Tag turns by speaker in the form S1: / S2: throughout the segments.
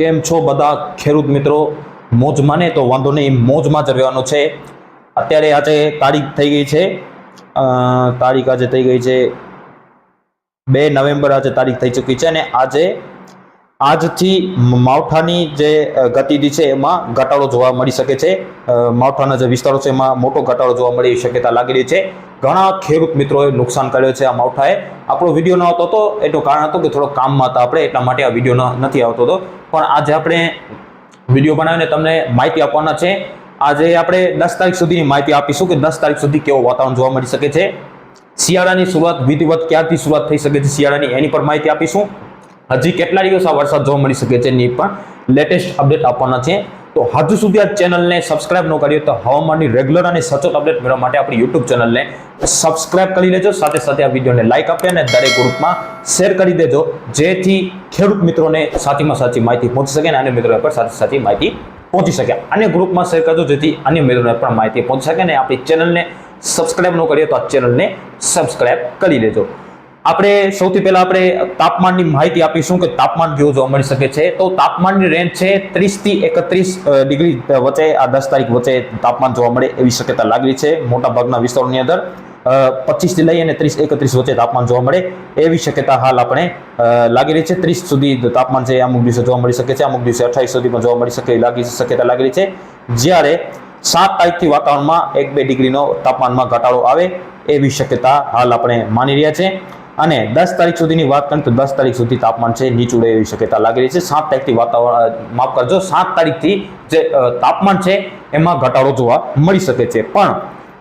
S1: કેમ છો બધા ખેડૂત મિત્રો? મોજમાં ને તો વાંધો નહીં, મોજમાં જ રહેવાનું છે. અત્યારે આજે તારીખ થઈ ગઈ છે. તારીખ આજે થઈ ગઈ છે. બે નવેમ્બર આજે તારીખ થઈ ચૂકી છે અને આજે આજથી માવઠાની જે ગતિવિધિ છે એમાં ઘટાડો જોવા મળી શકે છે. માવઠાના જે વિસ્તારો છે એમાં મોટો ઘટાડો જોવા મળી શક્યતા લાગી રહી છે. ઘણા ખેડૂત મિત્રોએ નુકસાન કર્યો છે આ માવઠાએ. આપણો વીડિયો ન આવતો હતો એનું કારણ હતું કે થોડો કામમાં હતા આપણે, એટલા માટે આ વીડિયો નથી આવતો હતો. પણ આજે આપણે વીડિયો બનાવીને તમને માહિતી આપવાના છે. આજે આપણે દસ તારીખ સુધીની માહિતી આપીશું કે દસ તારીખ સુધી કેવું વાતાવરણ જોવા મળી શકે છે. શિયાળાની શરૂઆત વિધિવત ક્યારથી શરૂઆત થઈ શકે છે શિયાળાની એની પર માહિતી આપીશું. હજી કેટલા દિવસ આ વરસાદ જોવા મળી શકે છે એની પણ લેટેસ્ટ અપડેટ આપવાના છે. તો હજુ સુધી આ ચેનલને સબસ્ક્રાઇબ ન કરીએ તો હવામાનની રેગ્યુલર અને સચોટ અપડેટ મેળવવા માટે આપણી યુટ્યુબ ચેનલને સબસ્ક્રાઇબ કરી લેજો. સાથે સાથે આ વિડીયોને લાઇક આપી અને દરેક ગ્રુપમાં શેર કરી દેજો. જેથી ખેડૂત મિત્રોને સાચીમાં સાચી માહિતી પહોંચી શકે અને મિત્રો પર સાચી સાચી માહિતી પહોંચી શકે. અને ગ્રુપમાં શેર કરજો જેથી અન્ય મિત્રોને પણ માહિતી પહોંચી શકે અને આપણી ચેનલને સબસ્ક્રાઇબ ન કરીએ તો આ ચેનલને સબસ્ક્રાઇબ કરી લેજો. આપણે સૌથી પહેલા આપણે તાપમાનની માહિતી આપીશું કે તાપમાન કેવું જોવા મળી શકે છે. તો તાપમાનની રેન્જ છે ત્રીસથી એકત્રીસ ડિગ્રી વચ્ચે આ દસ તારીખ વચ્ચે તાપમાન જોવા મળે એવી શક્યતા લાગી છે મોટા ભાગના વિસ્તારોની અંદર. પચીસથી લઈ અને ત્રીસ એકત્રીસ વચ્ચે તાપમાન જોવા મળે એવી શક્યતા હાલ આપણે લાગી રહી છે. ત્રીસ સુધી તાપમાન છે અમુક દિવસે જોવા મળી શકે છે, અમુક દિવસે અઠાવીસ પણ જોવા મળી શકે લાગી, શક્યતા લાગી છે. જ્યારે સાત તારીખથી વાતાવરણમાં એક બે ડિગ્રીનો તાપમાનમાં ઘટાડો આવે એવી શક્યતા હાલ આપણે માની રહ્યા છે. અને દસ તારીખ સુધીની વાત કરીએ તો દસ તારીખ સુધી તાપમાન છે, નીચું રહે એવી શક્યતા લાગી રહી છે. સાત તારીખથી વાતાવરણ, માફ કરજો, સાત તારીખથી જે તાપમાન છે, એમાં ઘટાડો જોવા મળી શકે છે. પણ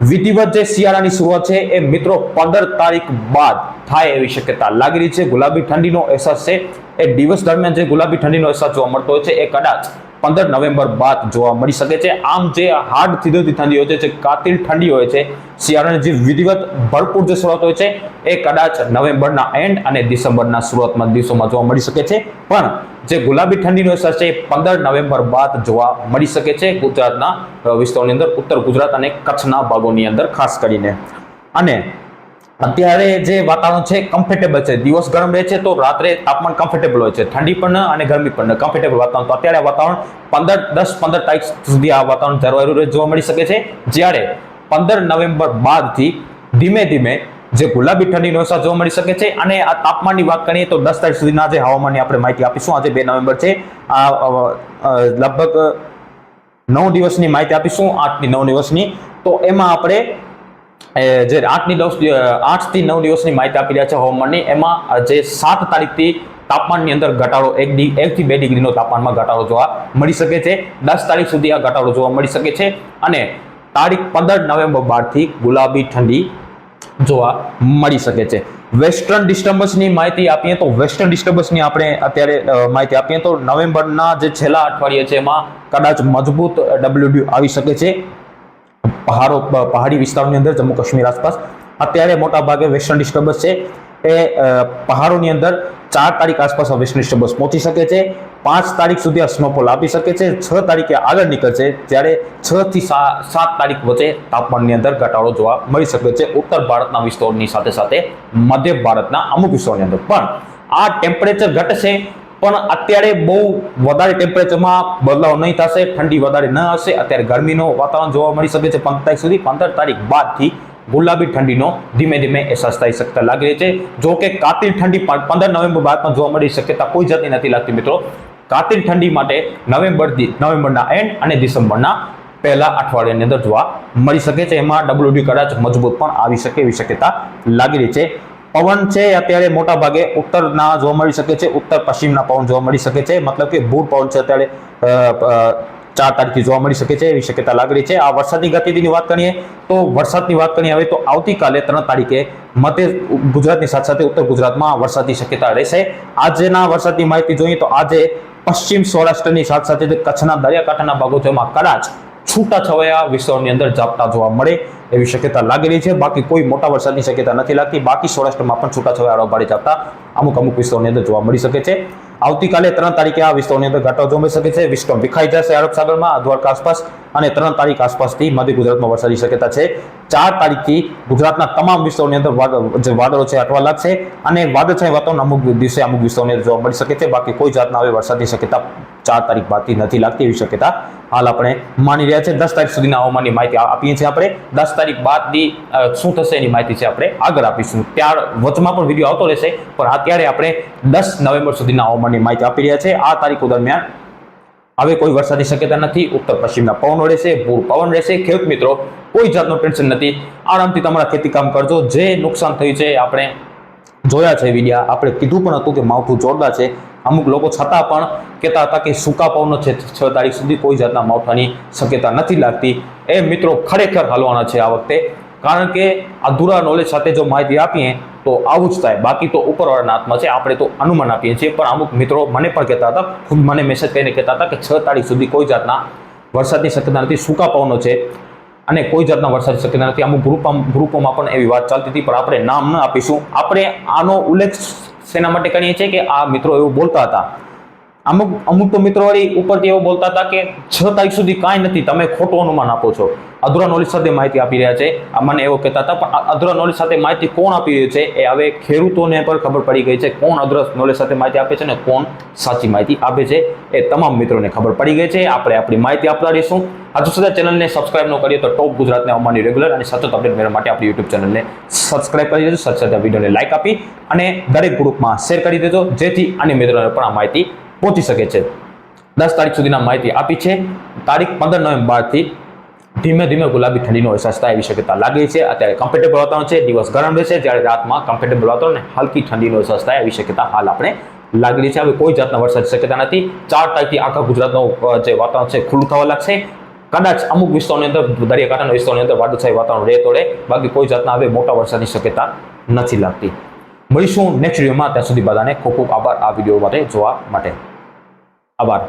S1: વિધિવત જે શિયાળાની શરૂઆત છે, એ મિત્રો પંદર તારીખ બાદ થાય એવી શક્યતા લાગી રહી છે. ગુલાબી ઠંડીનો અહેસાસ છે. એ દિવસ દરમિયાન જે ગુલાબી ઠંડીનો અહેસાસ જોવા મળતો હોય છે, એ કદાચ પંદર નવેમ્બર બાદ જોવા મળી શકે છે. આમ જે હાર્ડ થીધોથી ઠંડી હોય છે, જે કાતિલ ઠંડી હોય છે, શિયાળાની જે વિધિવત ભરપૂર જે શરૂઆત હોય છે, એ કદાચ નવેમ્બરના એન્ડ અને ડિસેમ્બરના શરૂઆતમાં દિવસોમાં જોવા મળી શકે છે. પણ જે ગુલાબી ઠંડીનો અસર છે, એ પંદર નવેમ્બર બાદ જોવા મળી શકે છે ગુજરાતના વિસ્તારોની અંદર, ઉત્તર ગુજરાત અને કચ્છના ભાગોની અંદર, ખાસ કરીને. અને અત્યારે જે વાતાવરણ છે કમ્ફર્ટેબલ છે. દિવસ ગરમ રહે છે તો રાત્રે તાપમાન કમ્ફર્ટેબલ હોય છે. ઠંડી પણ અને ગરમી પણ કમ્ફર્ટેબલ વાતાવરણ. તો અત્યારે વાતાવરણ પંદર, દસ, પંદર તારીખ સુધી આ વાતાવરણ જળવાયું જોવા મળી શકે છે. જ્યારે પંદર નવેમ્બર બાદથી ધીમે ધીમે જે ગુલાબી ઠંડીનો અહેસાસ જોવા મળી શકે છે અને આ તાપમાનની વાત કરીએ તો દસ તારીખ સુધીના જે હવામાનની આપણે માહિતી આપીશું. આજે બે નવેમ્બર છે. આ લગભગ નવ દિવસની માહિતી આપીશું, આઠથી નવ દિવસની. તો એમાં આપણે જે આઠની દસ આઠથી નવ દિવસની માહિતી આપી રહ્યા છે હવામાનની. એમાં જે સાત તારીખથી તાપમાનની અંદર ઘટાડો, એક ડી એકથી બે ડિગ્રીનો તાપમાનમાં ઘટાડો જોવા મળી શકે છે. દસ તારીખ સુધી આ ઘટાડો જોવા મળી શકે છે અને તારીખ પંદર નવેમ્બર બારથી ગુલાબી ઠંડી જોવા મળી શકે છે. વેસ્ટર્ન ડિસ્ટર્બન્સની માહિતી આપીએ તો વેસ્ટર્ન ડિસ્ટર્બન્સની આપણે અત્યારે માહિતી આપીએ તો નવેમ્બરના જે છેલ્લા અઠવાડિયે છે એમાં કદાચ મજબૂત ડબલ્યુડ્યુ આવી શકે છે. પહાડો પહાડી વિસ્તારોની અંદર જમ્મુ કાશ્મીર આસપાસ. અત્યારે મોટા ભાગે વેસ્ટર્ન ડિસ્ટર્બન્સ છે. એ પહાડોની અંદર ચાર તારીખ આસપાસ આ વેસ્ટર્ન ડિસ્ટર્બન્સ પહોંચી શકે છે. પાંચ તારીખ સુધી આ સ્નોફોલ આપી શકે છે. છ તારીખે આગળ નીકળશે ત્યારે છ થી સાત તારીખ વચ્ચે તાપમાનની અંદર ઘટાડો જોવા મળી શકે છે. ઉત્તર ભારતના વિસ્તારોની સાથે સાથે મધ્ય ભારતના અમુક વિસ્તારોની અંદર. પણ આ ટેમ્પરેચર ઘટશે પણ અત્યારે બહુ વધારે ટેમ્પરેચરમાં બદલાવ નહીં થશે, ઠંડી વધારે ન હશે. અત્યારે ગરમીનો વાતાવરણ જોવા મળી શકે છે પંદર તારીખ સુધી. પંદર તારીખ બાદથી ગુલાબી ઠંડીનો ધીમે ધીમે અહેસાસ થઈ શકતા લાગી રહી છે. જો કે કાતિલ ઠંડી પણ પંદર નવેમ્બર બાદમાં જોવા મળી શક્યતા કોઈ જાતની નથી લાગતી મિત્રો. કાતિલ ઠંડી માટે નવેમ્બર નવેમ્બરના એન્ડ અને ડિસેમ્બરના પહેલા અઠવાડિયાની અંદર જોવા મળી શકે છે. એમાં ડબલ્યુડી કદાચ મજબૂત પણ આવી શકે એવી શક્યતા લાગી રહી છે. પવન છે અત્યારે મોટા ભાગે ઉત્તરના જોવા મળી શકે છે, ઉત્તર પશ્ચિમના પવન જોવા મળી શકે છે. મતલબ કે ભૂર પવન છે અત્યારે ચાર તારીખે જોવા મળી શકે છે એવી શક્યતા લાગેલી છે. આ વરસાદની ગતિવિધિની વાત કરીએ તો વરસાદની વાત કરીએ હવે તો આવતીકાલે ત્રણ તારીખે મધ્ય ગુજરાતની સાથે સાથે ઉત્તર ગુજરાતમાં વરસાદની શક્યતા રહેશે. આજના વરસાદની માહિતી જોઈએ તો આજે પશ્ચિમ સૌરાષ્ટ્રની સાથે સાથે કચ્છના દરિયાકાંઠાના ભાગો એમાં કદાચ છૂટા છવાયા વિસ્તારોની અંદર ઝાપટા જોવા મળે. એવી શક્યતા લાગેલી છે. બાકી કોઈ મોટા વરસાદની શક્યતા નથી લાગતી. બાકી સૌરાષ્ટ્રમાં પણ છૂટાછવાયા ભારે ઝાપટા અમુક અમુક વિસ્તારોની અંદર જોવા મળી શકે છે. આવતીકાલે ત્રણ તારીખે આ વિસ્તારોની અંદર ઘટાડો જોવા મળી શકે છે. વિસ્ટોમ વિખાઈ જશે અરબ સાગરમાં, દ્વારકા આસપાસ અને ત્રણ તારીખ આસપાસથી મધ્ય ગુજરાતમાં વરસાદની શક્યતા છે. ચાર તારીખથી ગુજરાતના તમામ વિસ્તારોની અંદર જે વાદળો છે હટવા લાગશે અને વાદળછાય વાતાવરણ અમુક દિવસે અમુક વિસ્તારોની જોવા મળી શકે છે. બાકી કોઈ જાતના હવે વરસાદની શક્યતા ચાર તારીખ બાદથી નથી લાગતી એવી શક્યતા હાલ આપણે માની રહ્યા છે. દસ તારીખ સુધીના હવામાનની માહિતી આપીએ છીએ આપણે. દસ તારીખ બાદની શું થશે એની માહિતી છે આપણે આગળ આપીશું. ત્યાર વચમાં પણ વીડિયો આવતો રહેશે, પણ અત્યારે આપણે દસ નવેમ્બર સુધીના હવામાનની માહિતી આપી રહ્યા છે. આ તારીખો દરમિયાન હવે કોઈ વરસાદની શક્યતા નથી. ઉત્તર પશ્ચિમના પવનો રહેશે, પૂર પવન રહેશે. ખેડૂત મિત્રો કોઈ જાતનું ટેન્શન નથી. આરામથી તમારા ખેતી કામ કરજો. જે નુકસાન થયું છે આપણે જોયા છે વિડીયા. આપણે કીધું પણ હતું કે માવઠું જોરદાર છે. અમુક લોકો છતાં પણ કહેતા હતા કે સૂકા પવનો છે છ તારીખ સુધી કોઈ જાતના માવઠાની શક્યતા નથી લાગતી. એ મિત્રો ખરેખર હાલવાના છે આ વખતે. કારણ કે અધૂરા નોલેજ સાથે જો માહિતી આપીએ તો આવું જ થાય. બાકી તો ઉપરવાળાના હાથમાં છે. આપણે તો અનુમાન આપીએ છીએ. પણ અમુક મિત્રો મને પણ કહેતા હતા ખુદ મને મેસેજ કરીને કહેતા હતા કે છ તારીખ સુધી કોઈ જાતના વરસાદની શક્યતા નથી. સૂકા પવનો છે. અને કોઈ જાતના વરસાદની શક્યતા નથી. અમુક ગ્રુપ ગ્રુપોમાં પણ એવી વાત ચાલતી હતી, પણ આપણે નામ ન આપીશું. આપણે આનો ઉલ્લેખ શેના માટે કરીએ છીએ કે આ મિત્રો એવું બોલતા હતા. અમુક અમુક તો મિત્રો ઉપરથી એવું બોલતા હતા કે છ તારીખ સુધી કાંઈ નથી, તમે ખોટું અનુમાન આપો છો. અધૂરા નોલેજ સાથે માહિતી આપી રહ્યા છે. મને એવો કહેતા હતા, પણ અધૂરા નોલેજ સાથે માહિતી કોણ આપી રહ્યું છે એ હવે ખેડૂતોને પણ ખબર પડી ગઈ છે કોણ અધૂરા નોલેજ સાથે માહિતી આપે છે ને કોણ સાચી માહિતી આપે છે એ તમામ મિત્રોને ખબર પડી ગઈ છે. આપણે આપણી માહિતી આપતા રહીશું. હજુ સુધી ચેનલને સબસ્ક્રાઇબ ન કરીએ તો ટોપ ગુજરાતને અમારી રેગ્યુલર અને સતત અપડેટ મેળવવા માટે આપણી યુટ્યુબ ચેનલને સબસ્ક્રાઇબ કરી દેજો. સાથે સાથે વિડીયોને લાઇક આપી અને દરેક ગ્રુપમાં શેર કરી દેજો. જેથી અન્ય મિત્રોને પણ આ માહિતી પહોંચી શકે છે. દસ તારીખ સુધીના માહિતી આપી છે. તારીખ પંદર નવેમ્બરથી ધીમે ધીમે ગુલાબી ઠંડીનો અહેસાસ થાય એવી શક્યતા લાગે છે. અત્યારે કમ્ફર્ટેબલ વાતાવરણ છે. દિવસ ગરમ રહેશે. જ્યારે રાતમાં કમ્ફર્ટેબલ વાતાવરણ અને હલકી ઠંડીનો અહેસાસ થાય એવી શક્યતા હાલ આપણે લાગેલી છે. હવે કોઈ જાતના વરસાદ શક્યતા નથી. ચાર તારીખથી આખા ગુજરાતનું જે વાતાવરણ છે, ખુલ્લું થવા લાગશે. કદાચ અમુક વિસ્તારોની અંદર, દરિયાકાંઠાના વિસ્તારોની અંદર વાદળછાઈ વાતાવરણ રહે તોડે બાકી કોઈ જાતના હવે મોટા વરસાદની શક્યતા નથી લાગતી. મળીશું નેક્સ્ટ વિડીયોમાં ત્યાં સુધી બધાને ખૂબ ખૂબ આભાર આ વીડિયો માટે જોવા માટે. આભાર.